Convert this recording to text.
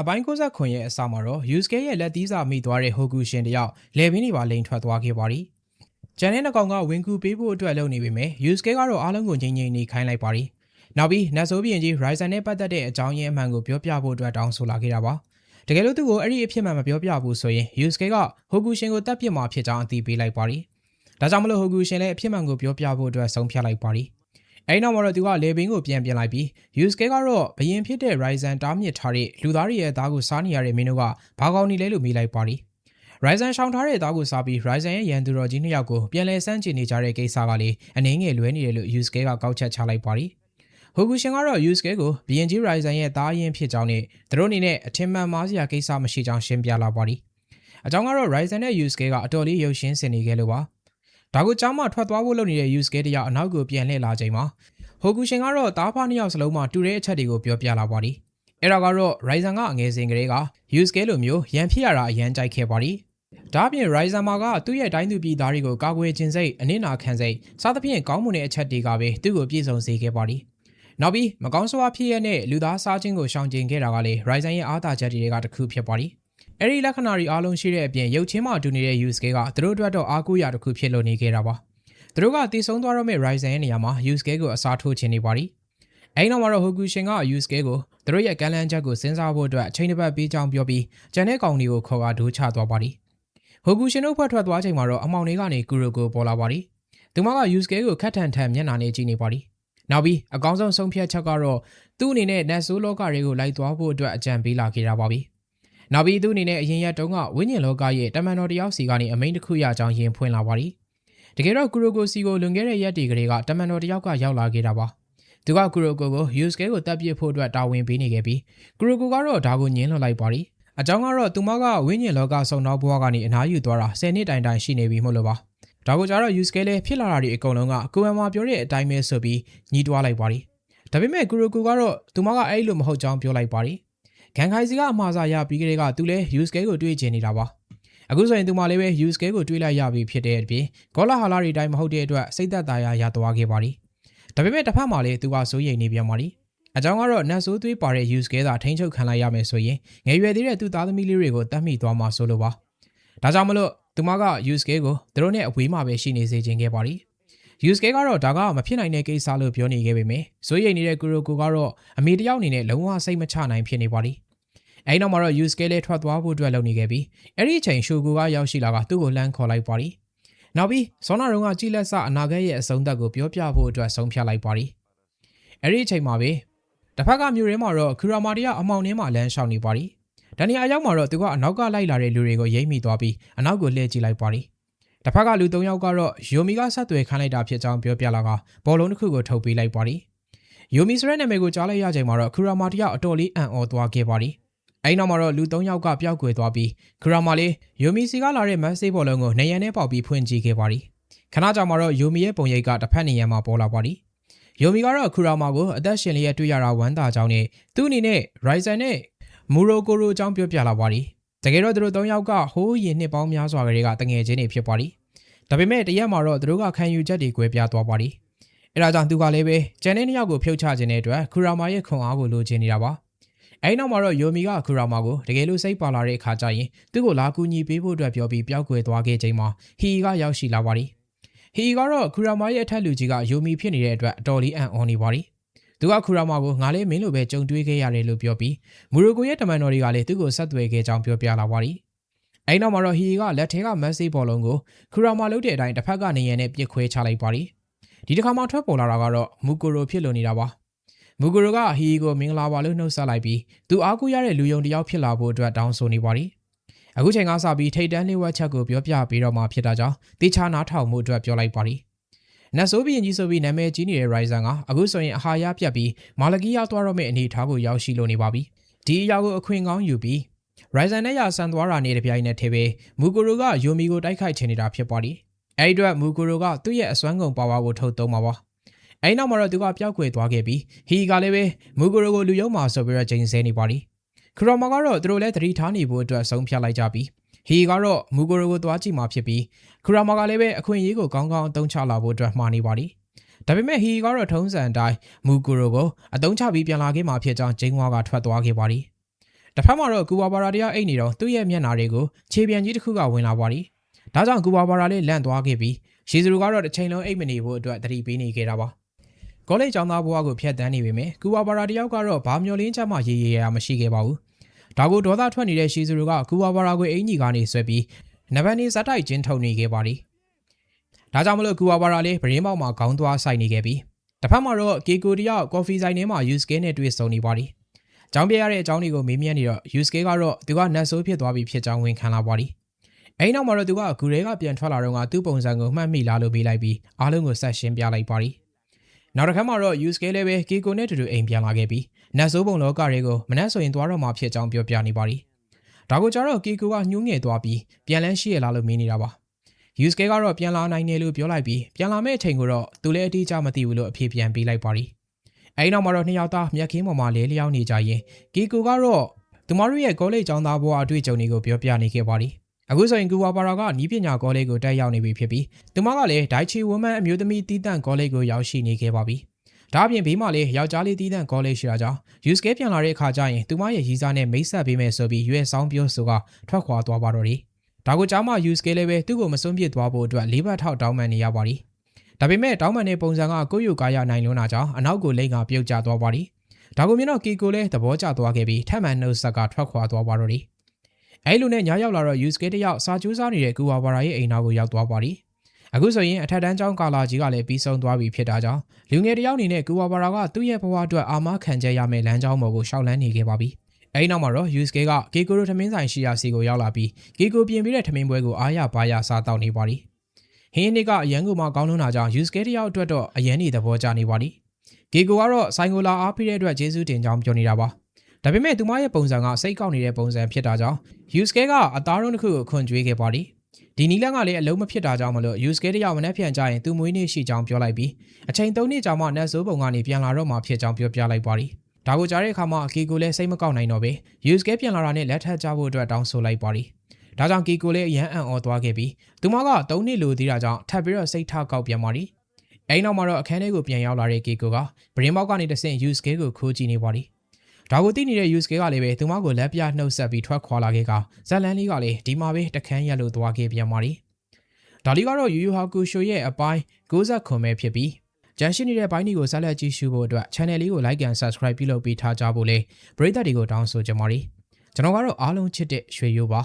အပိုင်း69ရဲ့အစမှာတော့ Yusuke ရဲ့လက်သီးစာမိသွားတဲ့ Hoku ရှင်တယောက်လေပင်တွေပါလိန်ထွက်သွားခဲ့ပါသည်။ကျန်တဲ့နှကောင်ကဝင်ကူပေးဖို့အတွက်လုပ်နေပေမဲ့ Yusuke ကတော့အားလုံးကိုငြိမ်ငြိမ်နေခိုင်းလိုက်ပါသည်။နောက်ပြီးနတ်ဆိုးပြင်ကြီး Ryzen နဲ့ပတ်သက်တဲ့အကြောင်းရင်းအမှန်ကိုပြောပြဖို့အတွက်တောင်းဆိုလာခဲ့တာပါ။တကယ်လို့သူ့ကိုအဲ့ဒီအဖြစ်မှန်မပြောပြဘူးဆိုရင် Yusuke က Hoku ရှင်ကိုတပ်ပစ်မှာဖြစ်ကြောင်းအသိပေးလိုက်ပါသည်။ဒါကြောင့်မလို့ Hoku ရှင်လည်းအဖြစ်မှန်ကိုပြောပြဖို့အတွက်ဆုံးဖြတ်လိုက်ပါသည်။ အဲဒီနောက်မှာတော့သူကလေဘင်းကိုပြန်ပြင်လိုက်ပြီး Yusuke ကတော့ဘယင်ဖြစ်တဲ့ Ryzen တားမြစ်ထားတဲ့လူသားတွေရဲ့သားကိုစားနေရတဲ့မင်းတို့ကဘာကောင်းနေလဲလို့မေးလိုက်ပါသည်။ Ryzen ရှောင်ထားတဲ့သားကိုစားပြီး Ryzen ရဲ့ရန်သူတော်ကြီးနှစ်ယောက်ကိုပြန်လည်စမ်းချင်နေကြတဲ့ကိစ္စကလေးအနှင်းငယ်လွဲနေတယ်လို့ Yusuke ကကောက်ချက်ချလိုက်ပါသည်။ Hokushin ကတော့ Yusuke ကိုဘယင်ကြီး Ryzen ရဲ့သားရင်ဖြစ်ကြောင်းနဲ့သူတို့အနေနဲ့အထင်မှန်မှားစရာကိစ္စမရှိကြောင်းရှင်းပြလာပါသည်။အကြောင်းကတော့ Ryzen နဲ့ Yusuke ကအတော်လေးရုပ်ရှင်းစင်နေခဲ့လို့ပါ။ ဒါကိုကြားမှထွက်သွားဖို့လုပ်နေတဲ့ Yusuke တယောက်အနောက်ကိုပြန်လှည့်လာချိန်မှာဟိုကူရှင်ကတော့တားဖားနှစ်ယောက်စလုံးမှာတူတဲ့အချက်တွေကိုပြောပြလာပါသည်အဲ့ဒါကတော့ Ryzen ကအငယ်စဉ်ကလေးက use scale လိုမျိုးရန်ဖြစ်ရတာအရန်ကြိုက်ခဲ့ပါသည်ဒါ့အပြင် Ryzen မှာကသူ့ရဲ့တိုင်းသူပြည်သားတွေကိုကာကွယ်ခြင်းစိတ်အနစ်နာခံစိတ်စသဖြင့်ကောင်းမွန်တဲ့အချက်တွေကပဲသူ့ကိုပြည့်စုံစေခဲ့ပါသည်နောက်ပြီးမကောင်းဆိုးဝါးဖြစ်ရတဲ့လူသားစားခြင်းကိုရှောင်ကျဉ်ခဲ့တာကလည်း Ryzen ရဲ့အားသာချက်တွေကတစ်ခုဖြစ်ပါသည် အဲ့ဒီလက္ခဏာတွေအားလုံးရှိတဲ့အပြင်ရုပ်ချင်းမှတူနေတဲ့ use scale ကသူတို့အတွက်တော့အားကိုးရတစ်ခုဖြစ်လို့နေခဲ့တာပါ။သူတို့ကတည်ဆုံသွားတော့မဲ့ Ryzen ရဲ့နေရာမှာ Yusuke ကိုအစားထိုးချင်နေပါသည်အဲဒီနောက်မှာတော့ Hokushin က Yusuke ကိုသူတို့ရဲ့ကမ်းလှမ်းချက်ကိုစဉ်းစားဖို့အတွက်အချိန်တစ်ပတ်ပေးကြောင်းပြောပြီးကျန်တဲ့ကောင်တွေကိုခေါ်ကာဒိုးချသွားပါသည် Hokushin တို့ဖွဲ့ထွက်သွားချိန်မှာတော့အမောင်တွေကနေ Kuroko ပေါ်လာပါသည်သူမက Yusuke ကိုခတ်ထန်ထန်မျက်နှာနဲ့ကြည့်နေပါသည်နောက်ပြီးအကောင်းဆုံးဆုံးဖြတ်ချက်ကတော့သူ့အနေနဲ့နတ်ဆိုးလောကတွေကိုလိုက်သွားဖို့အတွက်အကြံပေးလာခဲ့တာပါပြီ နောက်ပြီးသူ့အနေနဲ့အရင်ရက်တုန်းကဝိညာဉ်လောကရဲ့တမန်တော်တယောက်စီကနေအမိန့်တစ်ခုရကြောင်းယင်ဖွင့်လာပါသည်တကယ်တော့ကူရိုကိုစီကိုလွန်ခဲ့တဲ့ရက်တွေကလေးကတမန်တော်တယောက်ကရောက်လာခဲ့တာပါသူကကူရိုကိုကိုယူစကဲကိုတပ်ပစ်ဖို့အတွက်တာဝန်ပေးနေခဲ့ပြီးကူရိုကိုကတော့ဒါကိုညှင်းလွှတ်လိုက်ပါရီအကြောင်းကတော့သူမကဝိညာဉ်လောကဆုံနောက်ဘဝကနေအနားယူသွားတာ10နှစ်တိုင်တိုင်ရှိနေပြီမို့လို့ပါဒါကိုကြတော့ယူစကဲလည်းဖြစ်လာတာတွေအကုန်လုံးကကိုဝမ်မာပြောတဲ့အတိုင်းပဲဆိုပြီးညီးတွားလိုက်ပါရီဒါပေမဲ့ကူရိုကိုကတော့သူမကအဲ့လိုမဟုတ်ကြောင်းပြောလိုက်ပါရီ ဂန်ခိုင်စီကအမှားစာရပြီးကလေးကသူလည်းယူစကဲကိုတွေးချင်နေတာပါအခုဆိုရင်သူမလေးပဲ use scale ကိုတွေးလိုက်ရပြီဖြစ်တဲ့အပြင်ကောလာဟာလာတွေတိုင်းမဟုတ်တဲ့အတွက်စိတ်သက်သာရရသွားခဲ့ပါသည်ဒါပေမဲ့တစ်ဖက်မှာလည်းသူကစိုးရိမ်နေပြန်ပါသည်အကြောင်းကတော့နတ်ဆိုးသွေးပါတဲ့ use scale သာထိန်းချုပ်ခံလိုက်ရမယ်ဆိုရင်ငယ်ရွယ်သေးတဲ့သူသားသမီးလေးတွေကိုတတ်မိသွားမှာဆိုလိုပါဒါကြောင့်မလို့သူမက use scale ကိုသူတို့နဲ့အဝေးမှာပဲရှိနေစေခြင်းခဲ့ပါသည် use case ကတော့ဒါကမဖြစ်နိုင်တဲ့ကိစ္စလို့ပြောနေခဲ့ပေမယ့်ဇွေးရိမ်နေတဲ့ကူရိုကိုကတော့အမေတယောက်အနေနဲ့လုံးဝစိတ်မချနိုင်ဖြစ်နေပါသည်အဲဒီနောက်မှာတော့ use scale လေးထွက်သွားဖို့အတွက်လုပ်နေခဲ့ပြီးအဲ့ဒီအချိန်ရှိုကူကရောက်ရှိလာကသူ့ကိုလှမ်းခေါ်လိုက်ပါသည်နောက်ပြီးစောနာရုံကကြည်လက်စအနာဂတ်ရဲ့အဆုံးသက်ကိုပြောပြဖို့အတွက်ဆုံးဖြတ်လိုက်ပါသည်အဲ့ဒီအချိန်မှာပဲတစ်ဖက်ကမြို့ရင်းမှာတော့ခူရာမာတီကအမောင်နှင်းမှာလမ်းလျှောက်နေပါသည်ဒန်နီအရောက်မှာတော့သူကအနောက်ကလိုက်လာတဲ့လူတွေကိုရိမ့်မိသွားပြီးအနောက်ကိုလှည့်ကြည့်လိုက်ပါသည် တစ်ဖက်ကလူ၃ယောက်ကတော့ယိုမီကဆက်သွယ်ခိုင်းလိုက်တာဖြစ်ကြောင်းပြောပြလာကဘောလုံးတစ်ခုကိုထုတ်ပေးလိုက်ပါသည်ယိုမီဆိုတဲ့နာမည်ကိုကြားလိုက်ရချိန်မှာတော့ခူရာမာတီကအတော်လေးအံ့ဩသွားခဲ့ပါသည်အဲဒီနောက်မှာတော့လူ၃ယောက်ကပျောက်ကွယ်သွားပြီးခရာမာလေးယိုမီစီကလာတဲ့မက်ဆေးဘောလုံးကိုနေရန်နဲ့ပေါက်ပြီးဖွင့်ကြည့်ခဲ့ပါသည်ခဏကြာမှာတော့ယိုမီရဲ့ပုံရိပ်ကတစ်ဖက်နေရန်မှာပေါ်လာပါသည်ယိုမီကတော့ခရာမာကိုအသက်ရှင်လျက်တွေ့ရတာဝမ်းသာကြောင်းနဲ့သူ့အနေနဲ့ Ryzen နဲ့မူရိုကိုရိုအကြောင်းပြောပြလာပါသည် တကယ်တော့သူတို့၃ယောက်ကဟိုးရင်နှစ်ပေါင်းများစွာကလေးကတငယ်ချင်းတွေဖြစ်ပါသည်ဒါပေမဲ့တရက်မှာတော့သူတို့ကခံယူချက်တွေကွဲပြားသွားပါသည်အဲဒါကြောင့်သူကလည်းပဲကျန်တဲ့နှစ်ယောက်ကိုဖြုတ်ချခြင်းတဲ့အတွက်ခူရာမာရဲ့ခွန်အားကိုလိုချင်နေတာပါအဲဒီနောက်မှာတော့ယိုမီကခူရာမာကိုတကယ်လို့စိတ်ပါလာတဲ့အခါကျရင်သူ့ကိုလာကူညီပေးဖို့အတွက်ပြောပြီးပျောက်ကွယ်သွားခဲ့ချိန်မှာဟီကရောက်ရှိလာပါသည်ဟီကတော့ခူရာမာရဲ့အထက်လူကြီးကယိုမီဖြစ်နေတဲ့အတွက်အတော်လေးအံ့ဩနေပါသည် သူကခူရာမာကိုငါလည်းမင်းလိုပဲကြုံတွေ့ခဲ့ရတယ်လို့ပြောပြီးမူရိုကိုရဲ့တမန်တော်တွေကလည်းသူ့ကိုဆက်သွယ်ခဲ့ကြောင်းပြောပြလာပါသည်အဲဒီနောက်မှာတော့ဟီကလက်ထဲကမက်ဆေ့ဘောလုံးကိုခူရာမာလုပ်တဲ့အတိုင်းတစ်ဖက်ကနေရန်နဲ့ပြစ်ခွဲချလိုက်ပါသည်ဒီတစ်ခါမှထွက်ပေါ်လာတာကတော့မူကိုရိုဖြစ်လို့နေတာပါမူဂရိုကဟီကိုမင်္ဂလာပါလို့နှုတ်ဆက်လိုက်ပြီးသူအားကိုးရတဲ့လူယုံတယောက်ဖြစ်လာဖို့အတွက်တောင်းဆိုနေပါသည်အခုချိန်ကစပြီးထိတ်တန်းလေးဝက်ချက်ကိုပြောပြပေးတော့မှဖြစ်တာကြောင့်တေချာနားထောင်မှုအတွက်ပြောလိုက်ပါသည် နတ်ဆိုးဘီရင်ကြီးဆိုပြီးနာမည်ကြီးနေတဲ့ Ryzen ကအခုဆိုရင်အဟာရပြတ်ပြီးမာလကီရောက်သွားတော့မယ့်အနေအထားကိုရောက်ရှိလို့နေပါပြီဒီအရာကိုအခွင့်ကောင်းယူပြီး Ryzen နဲ့ရဆန်သွားတာနေတဲ့ပြိုင်နဲ့ထဲပဲမူဂရိုကယိုမီကိုတိုက်ခိုက်ချင်နေတာဖြစ်ပါသည်အဲဒီအတွက်မူဂရိုကသူ့ရဲ့အစွမ်းကုန်ပါဝါကိုထုတ်သုံးပါပါအဲဒီနောက်မှာတော့သူကပျောက်ကွယ်သွားခဲ့ပြီးဟီကလည်းပဲမူဂရိုကိုလူယုံမှာဆိုပြီးတော့ချိန်ဆနေပါလိခရိုမာကတော့သူတို့လည်းသတိထားနေဖို့အတွက်ဆုံးဖြတ်လိုက်ကြပြီး ဟီကတော့မူဂရိုကိုသွားကြည့်မှာဖြစ်ပြီးခရိုမာကလည်းပဲအခွင့်အရေးကိုကောင်းကောင်းအသုံးချလာဖို့အတွက်မှားနေပါလိဒါပေမဲ့ဟီကတော့ထုံးစံအတိုင်းမူဂရိုကိုအသုံးချပြီးပြန်လာခဲ့မှာဖြစ်ကြောင်းဂျင်းဝါကထွက်သွားခဲ့ပါလိတစ်ဖက်မှာတော့ကူဝါဘာရာတရားအိတ်နေတော့သူ့ရဲ့မျက်နှာတွေကိုခြေပြန်ကြီးတစ်ခုကဝင်လာပါသည်ဒါကြောင့်ကူဝါဘာရာလေးလန့်သွားခဲ့ပြီးရှီဇူကတော့တစ်ချိန်လုံးအိတ်မနေဖို့အတွက်သတိပေးနေခဲ့တာပါကောလိပ်ကျောင်းသားဘဝကိုဖျက်ဆီးနေပေမဲ့ကူဝါဘာရာတယောက်ကတော့ဘာမျောလင်းချက်မှရေရေရာမရှိခဲ့ပါဘူး ဒါကိုဒေါသထွက်နေတဲ့ရှီဇူကကူဝါဘာရာကိုအင်ကြီးကနေဆွဲပြီးနဗန်နီဇက်တိုက်ချင်းထုတ်နေခဲ့ပါသည်ဒါကြောင့်မလို့ကူဝါဘာရာလေးဗရင်းပေါက်မှာခေါင်းသွားဆိုင်နေခဲ့ပြီးတစ်ဖက်မှာတော့ကေကိုတယောက်ကော်ဖီဆိုင်ထဲမှာယူစကေနဲ့တွေ့ဆုံနေပါသည်။ကြောင်းပြရတဲ့အကြောင်းတွေကိုမေးမြန်းနေတော့ Yusuke ကတော့သူကနတ်ဆိုးဖြစ်သွားပြီဖြစ်ကြောင်းဝန်ခံလာပါသည်။အဲဒီနောက်မှာတော့သူကဂူရဲကပြန်ထွက်လာတော့ကသူ့ပုံစံကိုမှတ်မိလာလို့ပေးလိုက်ပြီးအားလုံးကိုဆက်ရှင်းပြလိုက်ပါသည်။နောက်တစ်ခါမှာတော့ Yusuke လည်းပဲ Kiko နဲ့တူတူအိမ်ပြန်လာခဲ့ပြီး နတ်ဆိုးပုံလောကတွေကိုမနှက်ဆိုရင်သွားတော့မှဖြစ်ကြောင်းပြောပြနေပါသည်။ဒါကိုကြတော့ Kiko ကညှိုးငယ်သွားပြီးပြန်လန်းရှိရလားလို့မေးနေတာပါ။ Yusuke ကတော့ပြန်လာနိုင်တယ်လို့ပြောလိုက်ပြီးပြန်လာမယ့်အချိန်ကိုတော့သူလည်းအတိအကျမသိဘူးလို့အဖြေပြန်ပေးလိုက်ပါသည်။အဲဒီနောက်မှာတော့နှစ်ယောက်သားမြက်ခင်းပေါ်မှာလဲလျောင်းနေကြရင်ကီကိုကတော့သူမတို့ရဲ့ကောလိပ်ကျောင်းသားဘဝအတွေ့အကြုံတွေကိုပြောပြနေခဲ့ပါသည်အခုဆိုရင်ကူဝါပါရာကနီးပညာကောလိပ်ကိုတက်ရောက်နေပြီဖြစ်ပြီးသူမကလည်းဒိုင်ချီဝမန်အမျိုးသမီးတီးတန့်ကောလိပ်ကိုရောက်ရှိနေခဲ့ပါပြီ ဒါအပြင်ဘေးမှာလည်းယောက်ျားလေးတီးတန့်ကောလိပ်ရှိတာကြောင့်ယူစကဲပြန်လာတဲ့အခါကျရင်သူမရဲ့ရီစားနဲ့မိတ်ဆက်ပေးမယ်ဆိုပြီးရွေးဆောင်ပြောဆိုကထွက်ခွာသွားပါတော့တယ်ဒါကိုကြားမှယူစကဲလည်းပဲသူ့ကိုမစွန့်ပစ်သွားဖို့အတွက်လေးဘတ်ထောက်တောင်းပန်နေရပါသည်ဒါပေမဲ့တောင်းပန်တဲ့ပုံစံကကိုယ့်ယူကာရနိုင်လွန်းတာကြောင့်အနောက်ကိုလိမ့်ကပြုတ်ကျသွားပါသည်ဒါကိုမြင်တော့ကီကိုလည်းသဘောကျသွားခဲ့ပြီးထပ်မံနှုတ်ဆက်ကထွက်ခွာသွားပါတော့တယ်အဲလိုနဲ့ညရောက်လာတော့ Yusuke တယောက်စာကြိုးစားနေတဲ့ကူဝါဘာရာရဲ့အိမ်နောက်ကိုရောက်သွားပါသည် အခုဆိုရင်အထက်တန်းကျောင်းကာလာကြီးကလည်းပြီးဆုံးသွားပြီဖြစ်တာကြောင့်လူငယ်တယောက်အနေနဲ့ကူဝါဘာရာကသူ့ရဲ့ဘဝအတွက်အာမခံချက်ရမယ့်လမ်းကြောင်းပေါ်ကိုရှောက်လန်းနေခဲ့ပါပြီအဲဒီနောက်မှာတော့ Yusuke ကကီကိုတို့ထမင်းဆိုင်ရှိရာစီကိုရောက်လာပြီးကီကိုပြင်ပေးတဲ့ထမင်းပွဲကိုအားရပါရစားတောက်နေပါသည်ဟင်းနှစ်ကအရန်ကိုမှကောင်းလွန်းတာကြောင့် Yusuke တယောက်အတွက်တော့အရန်နေသဘောကျနေပါသည်ဂီကိုကတော့ဆိုင်ကိုလာအားပေးတဲ့အတွက်ကျေးဇူးတင်ကြောင်းပြောနေတာပါဒါပေမဲ့သူမရဲ့ပုံစံကစိတ်ကောက်နေတဲ့ပုံစံဖြစ်တာကြောင့် Yusuke ကအသားရုံးတစ်ခုကိုခွန်ကြွေးခဲ့ပါသည် ဒီနီလန်ကလည်းအလုံးမဖြစ်တာကြောင့်မလို့ Yusuke တယောက်မနှက်ပြန်ကြရင်သူမွေးနေ့ရှိကြောင်းပြောလိုက်ပြီးအချိန်၃နှစ်ကြာမှနတ်ဆိုးပုံကနေပြန်လာတော့မှဖြစ်ကြောင်းပြောပြလိုက်ပါသည်ဒါကိုကြားတဲ့အခါမှာအကီကိုလည်းစိတ်မကောက်နိုင်တော့ပဲ Yusuke ပြန်လာတာနဲ့လက်ထပ်ကြဖို့အတွက်တောင်းဆိုလိုက်ပါသည်ဒါကြောင့်ကီကိုလည်းအရန်အံ့ဩသွားခဲ့ပြီးသူမက၃နှစ်လိုသေးတာကြောင့်ထပ်ပြီးတော့စိတ်ထကောက်ပြန်ပါသည်အဲဒီနောက်မှာတော့အခန်းထဲကိုပြန်ရောက်လာတဲ့ကီကိုကဗရင်ပေါက်ကနေတဆင့် Yusuke ကိုခိုးကြည့်နေပါသည် ဒါကိုသိနေတဲ့ Yusuke ကလည်းပဲသူမကိုလက်ပြနှုတ်ဆက်ပြီးထွက်ခွာလာခဲ့ကဇက်လန်လေးကလည်းဒီမှာပဲတခန်းရက်လို့သွားခဲ့ပြန်ပါသည်ဒါလီကတော့ Yu Yu Hakusho ရဲ့အပိုင်း69ပဲဖြစ်ပြီးကြမ်းရှိနေတဲ့ဘိုင်းဒီကိုဆက်လက်ကြည့်ရှုဖို့အတွက် channel လေးကို like and subscribe ပြုလုပ်ပေးထားကြဖို့လေပရိသတ်တွေကိုတောင်းဆိုကြပါရစေကျွန်တော်ကတော့အားလုံးချစ်တဲ့ရွှေရိုးပါ